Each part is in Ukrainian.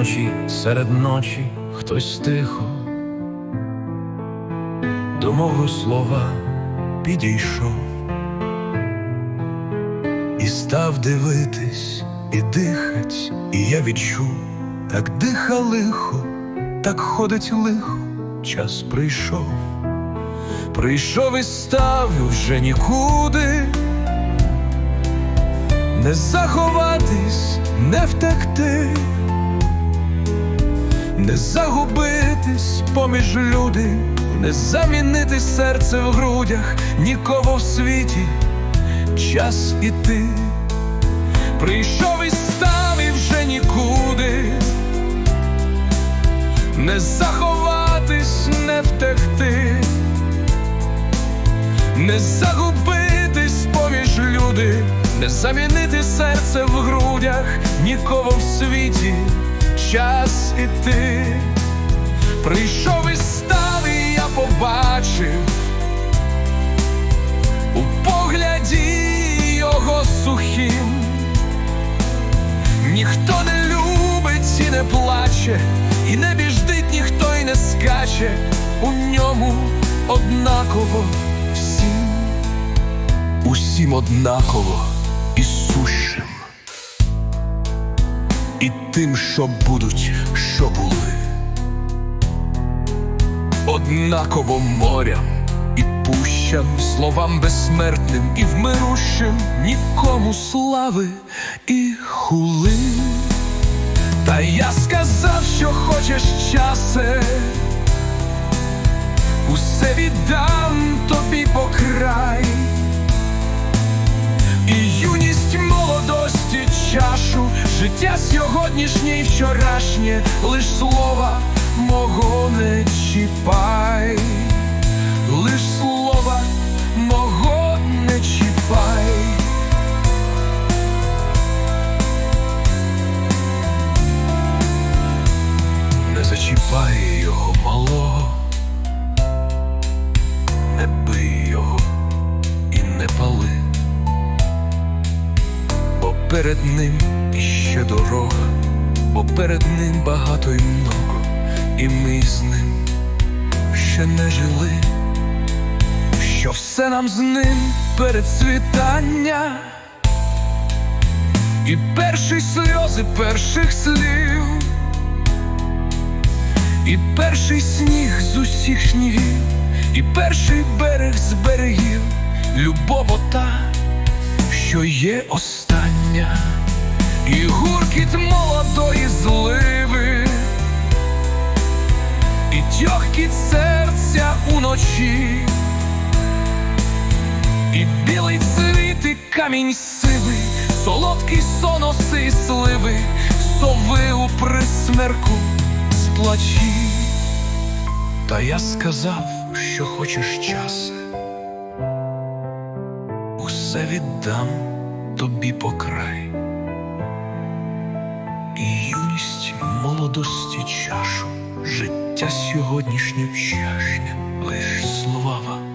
вночі, серед ночі хтось тихо до мого слова підійшов і став дивитись, і дихать, і я відчув, так диха лихо, так ходить лихо, час прийшов, прийшов і став і вже нікуди. Не заховатись, не втекти, не загубитись поміж люди, не замінити серце в грудях, нікого в світі, час іти. Прийшов і став і вже нікуди, не заховатись, не втекти, не загубитись поміж люди, не замінити серце в грудях, нікого в світі, час іти. Прийшов і став, і я побачив у погляді його сухим. Ніхто не любить і не плаче, і не біждить ніхто і не скаче, у ньому однаково всім, усім однаково і сущим, і тим, що будуть, що були, однаково морям і пущам, словам безсмертним і вмирущим, нікому слави і хули. Та я сказав, що хочеш часе, усе віддам тобі по край, і юність молодості чашу, життя сьогоднішнє і вчорашнє, лиш слова мого не чіпай, іще бо перед ним багато і много, і ми з ним ще не жили, що все нам з ним перед світання. І перші сльози перших слів. І перший сніг з усіх снігів, і перший берег з берегів, любов ота, що є остання, і гуркіт молодої зливи, і тьохкіт серця уночі, і білий цвіт, і камінь сивий, солодкий сон оси сливи, сови у присмерку сплачі. Та я сказав, що хочеш часи, усе віддам тобі по молодості чашу, життя сьогоднішнє вчашне, лиш слова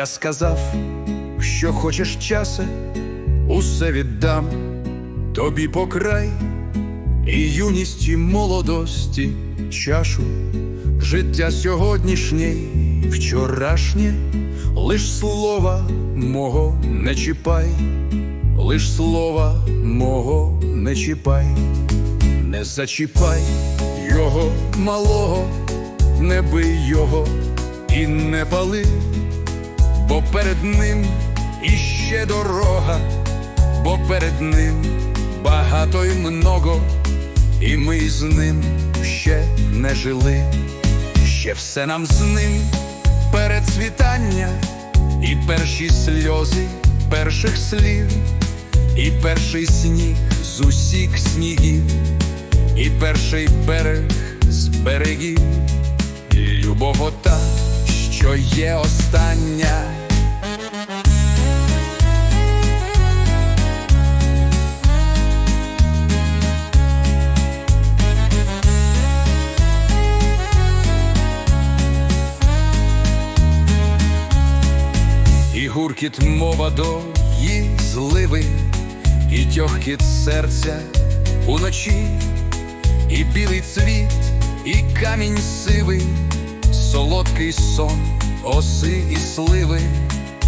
я сказав, що хочеш часе, усе віддам тобі по край, і юність, і молодості чашу, життя сьогоднішнє, вчорашнє, лиш слова мого не чіпай, лиш слова мого не чіпай, не зачіпай його малого, не бий його і не пали бо перед ним іще дорога, бо перед ним багато й много, і ми з ним ще не жили, ще все нам з ним перед світання, і перші сльози перших слів, і перший сніг з усіх снігів, і перший берег з берегів, любов ота, що є остання. Гуркіт мова до її зливи, і тьохкіт серця уночі, і білий цвіт, і камінь сивий, солодкий сон, оси і сливи,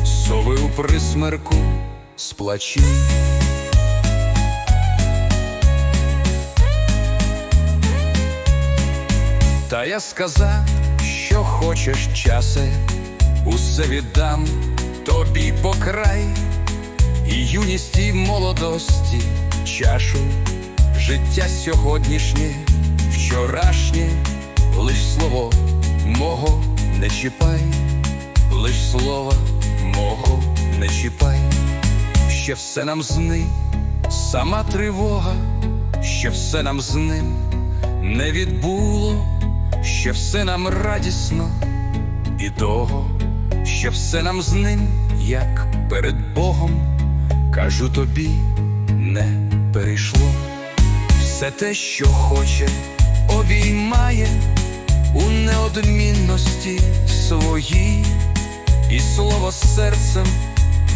сови у присмерку сплачі. Та я сказав, що хочеш часе, усе віддам тобі край, і юність, і молодості, чашу, життя сьогоднішнє, вчорашнє, лиш слово мого не чіпай, лиш слова мого не чіпай, ще все нам з ним, сама тривога, ще все нам з ним не відбуло, ще все нам радісно і довго, ще все нам з ним, як перед Богом, кажу тобі, не перейшло. Все те, що хоче, обіймає у неодмінності своїй, і слово серцем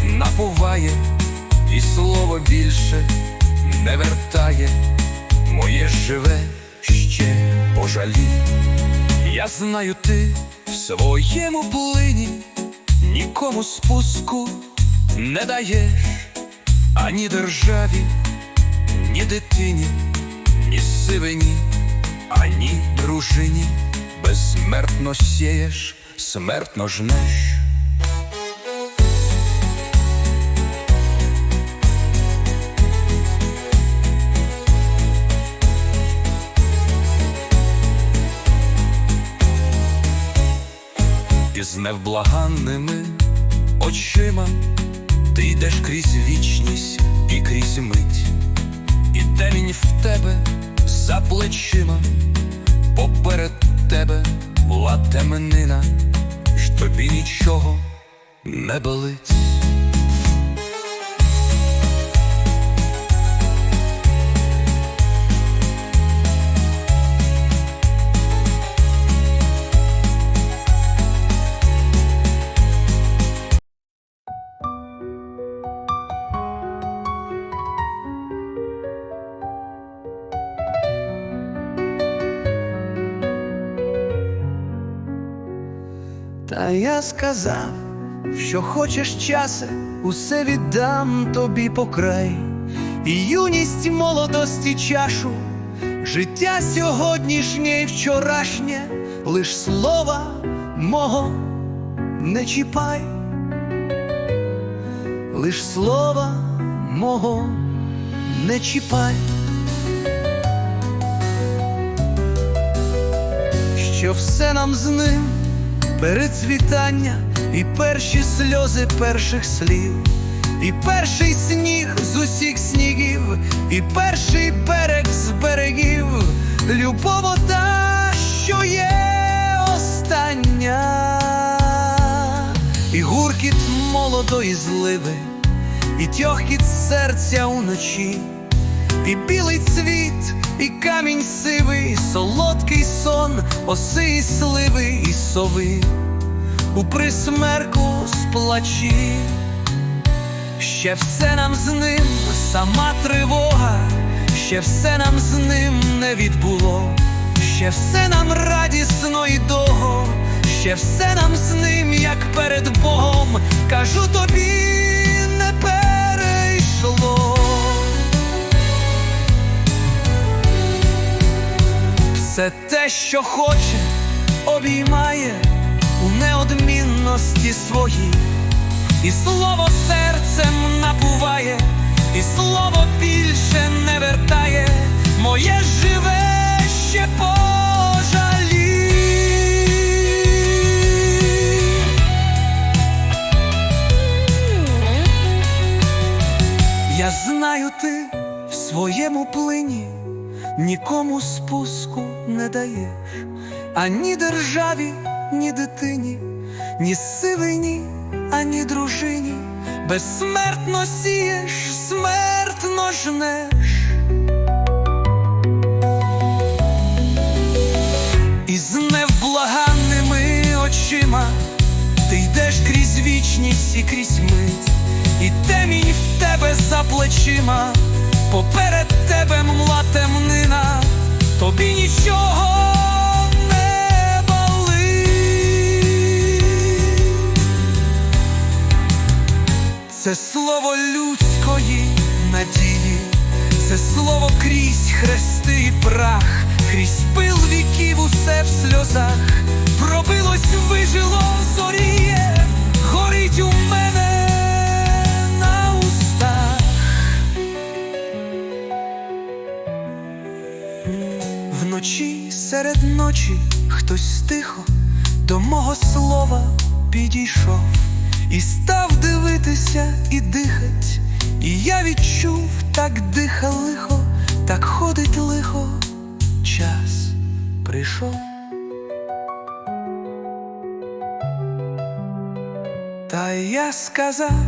напуває, і слово більше не вертає, моє живе ще пожалій. Я знаю, ти в своєму плині нікому спуску не даєш ані державі, ні дитині, ні сивині, ані дружині. Безсмертно сієш, смертно жнеш. З невблаганними очима. Ти йдеш крізь вічність і крізь мить, і темінь в тебе за плечима, поперед тебе була темнина, ж тобі нічого не болить. Я сказав, що хочеш часе, усе віддам тобі по край, і юність, молодості чашу, життя сьогоднішнє і вчорашнє, лиш слова мого не чіпай, лиш слова мого не чіпай. Що все нам з ним перецвітання, і перші сльози перших слів, і перший сніг з усіх снігів, і перший берег з берегів, любов та, що є остання, і гуркіт молодої зливи, і тьохкіт серця уночі. І білий цвіт, і камінь сивий, солодкий сон, оси і сливи і сови. У присмерку сплачі. Ще все нам з ним, сама тривога, ще все нам з ним не відбуло, ще все нам радісно і довго, ще все нам з ним, як перед Богом, кажу тобі, Все те, що хоче, обіймає у неодмінності своїй, і слово серцем напуває, і слово більше не вертає, моє живе ще пожалі. Я знаю, ти в своєму плині нікому спуску не даєш, ані державі, ні дитині, ні сивині, ані дружині, безсмертно сієш, смертно жнеш. І з невблаганними очима ти йдеш крізь вічність і крізь мить, і темінь в тебе за плечима, поперед тебе мла темнина, тобі нічого не. Це слово людської надії, це слово крізь хрести і прах, крізь пил віків усе в сльозах, пробилось, вижило, зоріє, серед ночі хтось тихо до мого слова підійшов і став дивитися і дихать, і я відчув, так диха лихо, так ходить лихо, час прийшов. Та я сказав,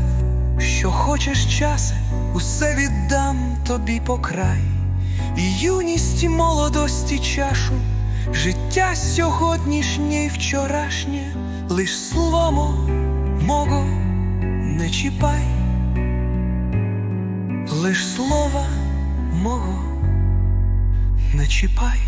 що хочеш часи, усе віддам тобі по край, і юність і молодості чашу, життя сьогоднішнє і вчорашнє, лиш слово мого не чіпай, лиш слова мого не чіпай.